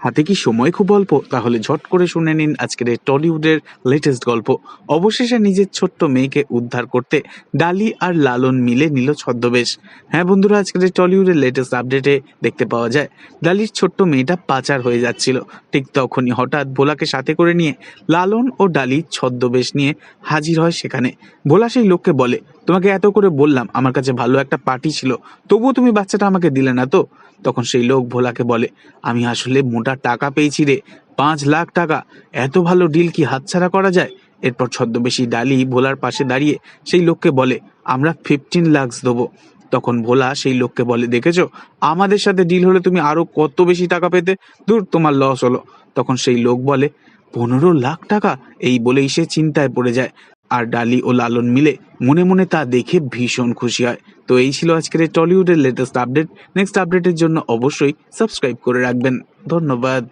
হাতে কি সময় খুব অল্প? তাহলে ঝট করে শুনে নিন আজকের এই টলিউডের লেটেস্ট গল্প। অবশেষে নিজের ছোট্ট মেয়েকে উদ্ধার করতে ডালি আর লালন মিলে নিল ছদ্মবেশ। হ্যাঁ বন্ধুরা, আজকের এই টলিউডের লেটেস্ট আপডেটে দেখতে পাওয়া যায়, ডালির ছোট্ট মেয়েটা পাচার হয়ে যাচ্ছিল। ঠিক তখনই হঠাৎ ভোলাকে সাথে করে নিয়ে লালন ও ডালি ছদ্মবেশ নিয়ে হাজির হয় সেখানে। ভোলা সেই লোককে বলে তোমাকে এত করে বললাম, আমার কাছে ভালো একটা পার্টি ছিল, তবুও তুমি বাচ্চাটা আমাকে দিলে না তো? তখন সেই লোক ভোলাকে বলে, আমি আসলে মোটা টাকা পেয়েছি রে, পাঁচ লাখ টাকা, এত ভালো ডিল কি হাতছাড়া করা যায়? এরপর ছদ্মবেশী ডালি ভোলার পাশে দাঁড়িয়ে সেই লোককে বলে, আমরা ফিফটিন লাখস দেবো। তখন ভোলা সেই লোককে বলে, দেখেছ? আমাদের সাথে ডিল হলে তুমি আরও কত বেশি টাকা পেতে? দূর, তোমার লস হলো। তখন সেই লোক বলে, পনেরো লাখ টাকা? এই বলেই সে চিন্তায় পড়ে যায়। আর ডালি ও লালন মিলে মনে মনে তা দেখে ভীষণ খুশি হয়। তো এই ছিল আজকের টলিউডের লেটেস্ট আপডেট নেক্সট আপডেটের জন্য অবশ্যই সাবস্ক্রাইব করে রাখবেন। ধন্যবাদ।